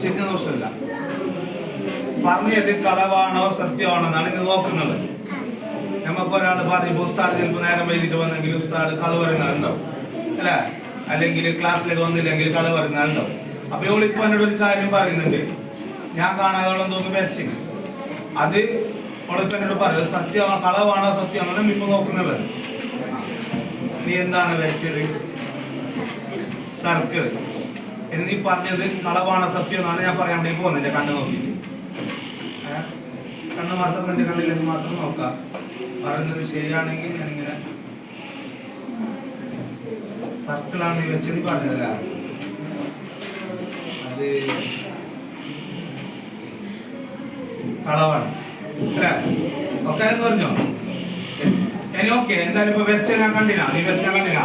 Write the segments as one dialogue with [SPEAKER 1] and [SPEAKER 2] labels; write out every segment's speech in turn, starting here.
[SPEAKER 1] തിരിച്ചറിഞ്ഞ ദോഷമല്ല പറഞ്ഞത് കളവാണോ സത്യമാണോ എന്നാണ് ഇത് നോക്കുന്നത്. നമുക്ക് ഒരാൾ പറഞ്ഞു ഉസ്താദ് ചിലപ്പോൾ നേരം വൈകിട്ട് വന്നെങ്കിൽ ഉസ്താദ് കള പറയുന്നുണ്ടാവും അല്ലേ? അല്ലെങ്കിൽ ക്ലാസ്സിലേക്ക് വന്നില്ലെങ്കിൽ കള പറയുന്നുണ്ടാവും അപ്പൊ ഇവളിപ്പോ എന്നോട് ഒരു കാര്യം പറയുന്നുണ്ട്. ഞാൻ കാണാതോളം തോന്നുന്നു വരച്ചിന് അത് അവളിപ്പോ എന്നോട് പറയും സത്യമാണോ കളവാണോ സത്യമാണോ? ഇപ്പൊ നോക്കുന്നത്. നീ എന്താണ് വരച്ചത് സർക്കിൾ. എന്ന് നീ പറഞ്ഞത് കളവാണ് സത്യം എന്നാണ് ഞാൻ പറയാൻ വേണ്ടി പോകുന്നത് എന്റെ കണ്ണ് കണ്ണ് മാത്രം എന്റെ കണ്ണിലേക്ക് മാത്രം നോക്കാം. പറയുന്നത് ശരിയാണെങ്കിൽ ഞാനിങ്ങനെ സർക്കിളാണ് നീ വെച്ചത് പറഞ്ഞതല്ല. അത് കളവാണ്. ഒക്കെ പറഞ്ഞോ. ഇനി ഓക്കെ എന്തായാലും ഇപ്പൊ വെച്ച ഞാൻ കണ്ടില്ല. നീ വെച്ച ഞാൻ കണ്ടില്ല.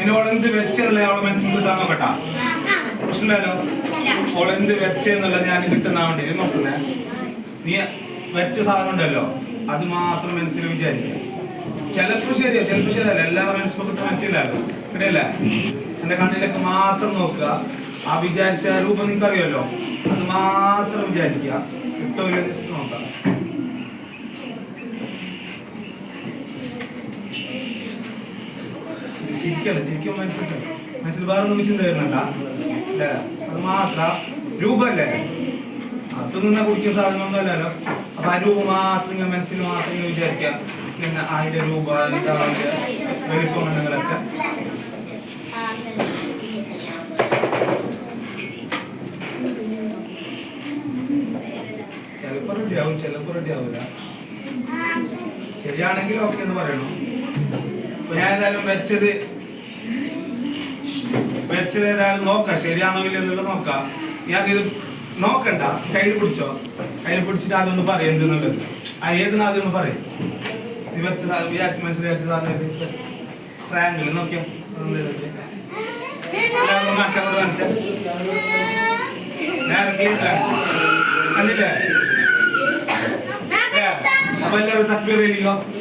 [SPEAKER 1] ഇനി എന്ത് വെച്ചല്ലേ അവളെ മനസ്സിൽ കിട്ടാൻ നോക്കട്ടാ. പ്രശ്നമില്ലല്ലോ ഓളെന്ത് വെച്ചെന്നുള്ള ഞാൻ കിട്ടുന്ന വേണ്ടി നോക്കുന്നേ. നീ വെച്ച സാധനം ഉണ്ടല്ലോ അത് മാത്രം മനസ്സിൽ വിചാരിക്കുക. ചിലപ്പോ ശരിയാ ചിലപ്പോ ശരിയല്ല. എല്ലാവരും മനസ്സിലൊക്കെ മനസ്സിലാകും. ഇടയല്ലേ എന്റെ കണ്ണിലേക്ക് മാത്രം നോക്കുക. ആ വിചാരിച്ച രൂപം നിങ്ങൾക്ക് അറിയാലോ അത് മാത്രം വിചാരിക്കുക. കിട്ടില്ല ജസ്റ്റ് നോക്കാം. ചിരിക്കല്ല? ചിരിക്കുമ്പോൾ മനസ്സിൽ മനസ്സിൽ വേറെ ഒന്നും ചിന്ത വരുന്നുണ്ട അല്ലേ അത് മാത്ര. രൂപല്ലേ? അതൊന്നും കുടിക്കുന്ന സാധനമൊന്നും അല്ലല്ലോ അപ്പൊ ആ രൂപം മാത്രം ഞാൻ മനസ്സിൽ മാത്രം വിചാരിക്കാം. പിന്നെ അതിന്റെ രൂപ എന്താ ചിലപ്പോ റെഡി ആവും ചിലപ്പോ റെഡി ആവില്ല ശരിയാണെങ്കിൽ ഓക്കെ എന്ന് പറയണം. ഞാൻ ഏതായാലും വെച്ചത് വെച്ചത് തരാൻ നോക്കാം ശരിയാണോ ഇല്ല എന്നുള്ളത് നോക്കാം ഞാൻ ഇത് നോക്കണ്ട കയ്യിൽ പിടിച്ചോ. കയ്യിൽ പിടിച്ചിട്ട് അതൊന്ന് പറയും എന്തെന്നുള്ളത്. ആ ഏത് ഒന്ന് പറയും? ഇത് വെച്ചതാ വിചാരിച്ച് മനസ്സിലാച്ച സാധനം ഇത് ട്രയാങ്കിൾ നോക്കിയോ? കാണിച്ചാ, കണ്ടില്ലേ? അപ്പൊ എല്ലാവരും
[SPEAKER 2] Allah